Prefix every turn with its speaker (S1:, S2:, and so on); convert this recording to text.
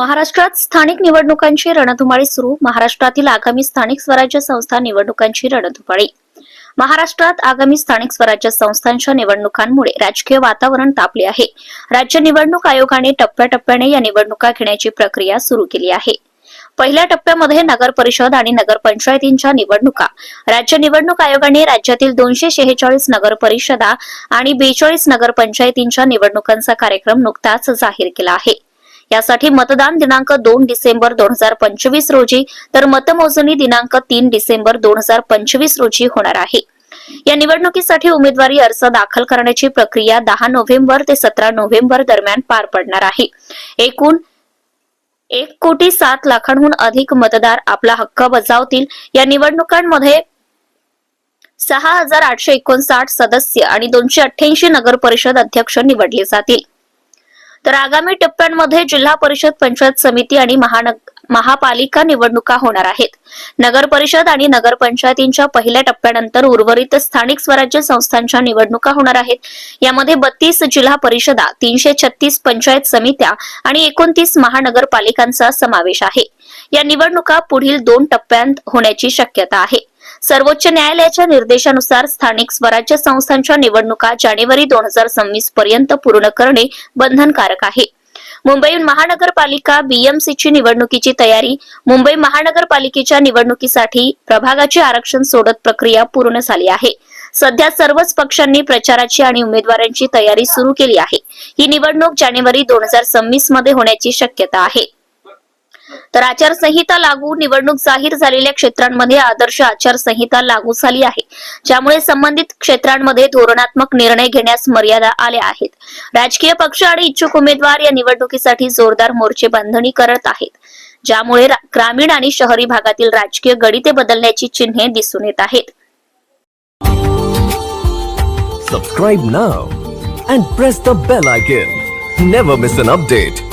S1: महाराष्ट्रात स्थानिक निवडणुकांची रणधुमाळी सुरू. महाराष्ट्रातील आगामी स्थानिक स्वराज्य संस्था निवडणुकांची रणधुमाळी. महाराष्ट्रात आगामी स्थानिक स्वराज्य संस्थांच्या निवडणुकांमुळे राजकीय वातावरण तापले आहे. राज्य निवडणूक आयोगाने टप्प्याटप्प्याने या निवडणुका घेण्याची प्रक्रिया सुरू केली आहे. पहिल्या टप्प्यामध्ये नगर परिषद आणि नगरपंचायतींच्या निवडणुका. राज्य निवडणूक आयोगाने राज्यातील दोनशे शेहेचाळीस नगर परिषदा आणि बेचाळीस नगरपंचायतींच्या निवडणुकांचा कार्यक्रम नुकताच जाहीर केला आहे. यासाठी मतदान दिनांक दोन डिसेंबर दोन हजार पंचवीस रोजी तर मतमोजणी दिनांक तीन डिसेंबर दोन हजार पंचवीस रोजी होणार आहे. या निवडणुकीसाठी उमेदवारी अर्ज दाखल करण्याची प्रक्रिया दहा नोव्हेंबर ते सतरा नोव्हेंबर दरम्यान पार पडणार आहे. एकूण एक कोटी सात लाखांहून अधिक मतदार आपला हक्क बजावतील. या निवडणुकांमध्ये सहा हजार आठशे एकोणसाठ सदस्य आणि दोनशे अठ्ठ्याऐंशी नगर परिषद अध्यक्ष निवडले जातील. तर आगामी टप्प्यांमध्ये जिल्हा परिषद पंचायत समिती आणि महानग महापालिका निवडणुका होणार आहेत. नगर परिषद आणि नगरपंचायतींच्या पहिल्या टप्प्यानंतर उर्वरित स्थानिक स्वराज्य संस्थांच्या निवडणुका होणार आहेत. यामध्ये बत्तीस जिल्हा परिषदा तीनशे छत्तीस पंचायत समित्या आणि एकोणतीस महानगरपालिकांचा समावेश आहे. या निवडणुका पुढील दोन टप्प्यांत होण्याची शक्यता आहे. सर्वोच्च न्यायालयाच्या निर्देशानुसार स्थानिक स्वराज्य संस्थांच्या निवडणुका जानेवारी दोन हजार सव्वीस पर्यंत पूर्ण करणे बंधनकारक आहे. मुंबई महानगरपालिका बीएमसीची निवडणुकीची तयारी मुंबई महानगरपालिकेच्या निवडणुकीसाठी प्रभागाचे आरक्षण सोडत प्रक्रिया पूर्ण झाली आहे. सध्या सर्वच पक्षांनी प्रचाराची आणि उमेदवारांची तयारी सुरू केली आहे. ही निवडणूक जानेवारी दोन हजार सव्वीसमध्ये होण्याची शक्यता आहे. तर आचारसंहिता लागू निवडणूक जाहीर झालेल्या क्षेत्रांमध्ये आदर्श आचारसंहिता लागू झाली आहे ज्यामुळे संबंधित क्षेत्रांमध्ये धोरणात्मक निर्णय घेण्यास मर्यादा आल्या आहेत राजकीय पक्ष आणि इच्छुक उमेदवार या निवडणुकीसाठी जोरदार मोर्चे बांधणी करत आहेत ज्यामुळे ग्रामीण आणि शहरी भागातील राजकीय गणिते बदलण्याची चिन्हे दिसून येत आहेत
S2: Subscribe now and press the bell icon. Never miss an update.